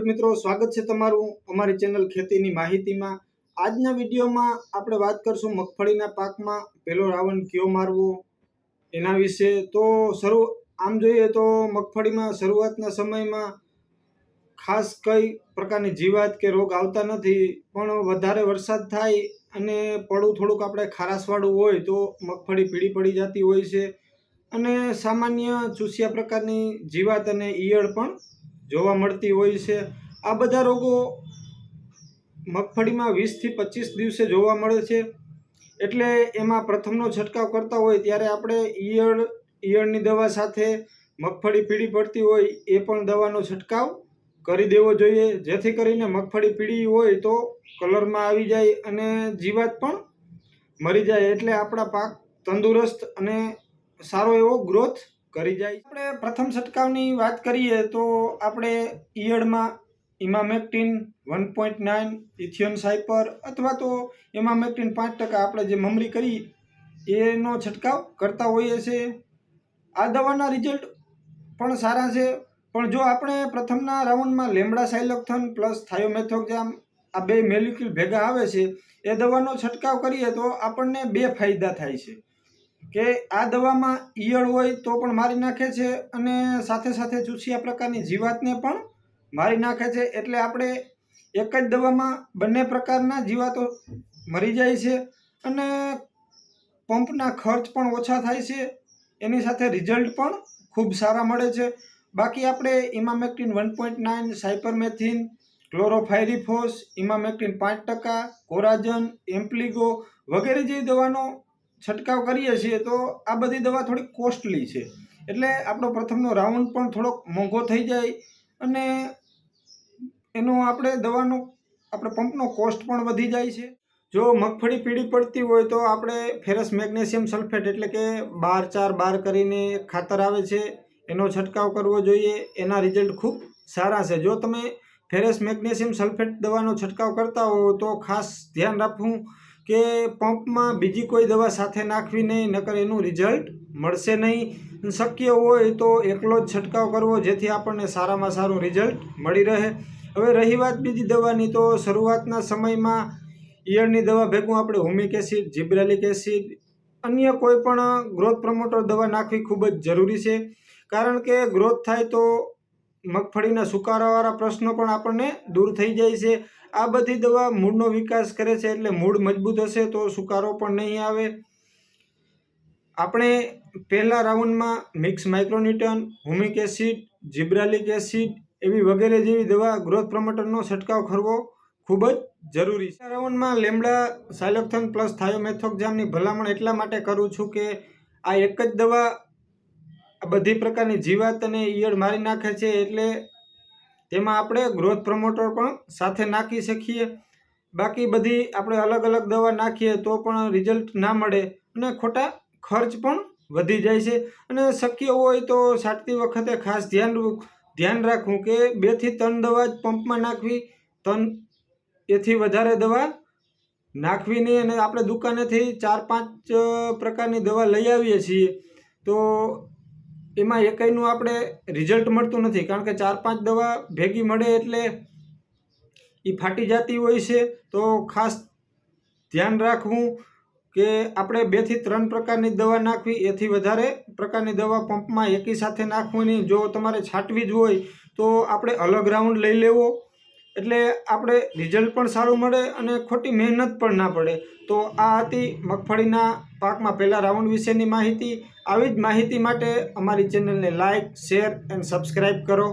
ખેડૂત મિત્રો, સ્વાગત છે તમારું અમારી ચેનલ ખેતીની માહિતીમાં. આજના વિડીયોમાં આપણે વાત કરશું મગફળીના પાકમાં પહેલો રાવણ કયો મારવો, એના વિશે. તો શરૂ, આમ જોઈએ તો મગફળીમાં શરૂઆતના સમયમાં ખાસ કઈ પ્રકારની જીવાત કે રોગ આવતા નથી, પણ વધારે વરસાદ થાય અને પડું થોડુંક આપણે ખારાશવાળું હોય તો મગફળી પીળી પડી જતી હોય છે. અને સામાન્ય ચૂસિયા પ્રકારની જીવાત અને ઈયળ પણ જોવા મળતી હોય છે. આ બધા રોગો મગફળીમાં વીસથી પચીસ દિવસે જોવા મળે છે. એટલે એમાં પ્રથમનો છંટકાવ કરતા હોય ત્યારે આપણે ઈયળ, ઈયળની દવા સાથે મગફળી પીળી પડતી હોય એ પણ દવાનો છંટકાવ કરી દેવો જોઈએ. જેથી કરીને મગફળી પીળી હોય તો કલરમાં આવી જાય અને જીવાત પણ મરી જાય. એટલે આપણા પાક તંદુરસ્ત અને સારો એવો ગ્રોથ કરી જાય. આપણે પ્રથમ છંટકાવની વાત કરીએ તો આપણે ઈયળમાં emamectin one point nine, ethion cyper અથવા તો ઇમામેક્ટિન પાંચ ટકા આપણે જે મમરી કરી, એનો છંટકાવ કરતા હોઈએ છીએ. આ દવાના રિઝલ્ટ પણ સારા છે. પણ જો આપણે પ્રથમના રાઉન્ડમાં લેમડા સાયલોક્થન પ્લસ થાયોમેથોક્ઝામ, આ બે મેલિક્યુલ ભેગા આવે છે, એ દવાનો છંટકાવ કરીએ તો આપણને બે ફાયદા થાય છે. કે આ દવામાં ઈયળ હોય તો પણ મારી નાખે છે અને સાથે સાથે ચૂસિયા પ્રકારની જીવાતને પણ મારી નાખે છે. એટલે આપણે એક જ દવામાં બંને પ્રકારના જીવાતો મરી જાય છે અને પંપના ખર્ચ પણ ઓછા થાય છે. એની સાથે રિઝલ્ટ પણ ખૂબ સારા મળે છે. બાકી આપણે emamectin one point nine, cypermethrin, chlorpyrifos, emamectin પાંચ ટકા, કોરાજન, એમ્પ્લિગો વગેરે જેવી દવાનો છંટકાવ કરીએ છીએ તો આ બધી દવા થોડી કોસ્ટલી છે. એટલે આપણો પ્રથમનો રાઉન્ડ પણ થોડોક મોંઘો થઈ જાય અને એનો આપણે દવાનો, આપણે પંપનો કોસ્ટ પણ વધી જાય છે. જો મગફળી પીળી પડતી હોય તો આપણે ફેરસ મેગ્નેશિયમ સલ્ફેટ એટલે કે બાર ચાર બાર કરીને ખાતર આવે છે. એનો છંટકાવ કરવો જોઈએ. એના રિઝલ્ટ ખૂબ સારા છે. જો તમે ફેરસ મેગ્નેશિયમ સલ્ફેટ દવાનો છંટકાવ કરતા હો તો ખાસ ધ્યાન રાખવું. કે પંપમાં બીજી કોઈ દવા સાથે નાખવી નહીં, નકર એનું રિઝલ્ટ મળશે નહીં. શક્ય હોય તો એકલો જ છંટકાવ કરવો, જેથી આપણને સારામાં સારું રિઝલ્ટ મળી રહે. હવે રહી વાત બીજી દવાની, તો શરૂઆતના સમયમાં ઈયળની દવા ભેગું આપણે હોમિક એસિડ, જીબ્રેલિક એસિડ, અન્ય કોઈ પણ ગ્રોથ પ્રમોટર દવા નાખવી ખૂબ જ જરૂરી છે. કારણ કે ગ્રોથ થાય તો મગફળીના સુકારાવાળા પ્રશ્નો પણ આપણને દૂર થઈ જાય છે. આ બધી દવા મૂળનો વિકાસ કરે છે એટલે મૂળ મજબૂત હશે તો સુકારો પણ નહીં આવે. આપણે પહેલા રાઉન્ડમાં mix micronutrient, humic acid, gibberellic acid એવી વગેરે જેવી દવા ગ્રોથ પ્રમોટરનો છંટકાવ કરવો ખૂબ જ જરૂરી છે. રાઉન્ડમાં લેમડા સાયલોક્થન પ્લસ થાયોમેથોક્ઝામની ભલામણ એટલા માટે કરું છું કે આ એક જ દવા આ બધી પ્રકારની જીવાત અને ઈયળ મારી નાખે છે એટલે તેમાં આપણે ગ્રોથ પ્રમોટર પણ સાથે નાખી શકીએ. બાકી બધી આપણે અલગ અલગ દવા નાખીએ તો પણ રિઝલ્ટ ના મળે અને ખોટા ખર્ચ પણ વધી જાય છે. અને શક્ય હોય તો છાંટતી વખતે ખાસ ધ્યાન ધ્યાન રાખવું કે બેથી ત્રણ દવા જ પંપમાં નાખવી, ત્રણ એથી વધારે દવા નાખવી નહીં અને આપણે દુકાનેથી ચાર પાંચ પ્રકારની દવા લઈ આવીએ છીએ. તો એમાં એકયનું આપણે રિઝલ્ટ મળતું નથી, કારણ કે ચાર પાંચ દવા ભેગી મળે એટલે એ ફાટી જતી હોય છે. તો ખાસ ધ્યાન રાખવું કે આપણે બેથી ત્રણ પ્રકારની દવા નાખવી, એથી વધારે પ્રકારની દવા પંપમાં એકી સાથે નાખવાની. જો તમારે છાંટવી જ હોય તો આપણે અલગ રાઉન્ડ લઈ લેવો. એટલે આપણે રિઝલ્ટ પણ સારું મળે અને ખોટી મહેનત પણ ના પડે. તો આ હતી મગફળીના પાકમાં પહેલાં રાઉન્ડ વિશેની માહિતી. આવી જ માહિતી માટે અમારી ચેનલને લાઇક શેર, એન્ડ સબસ્ક્રાઈબ કરો.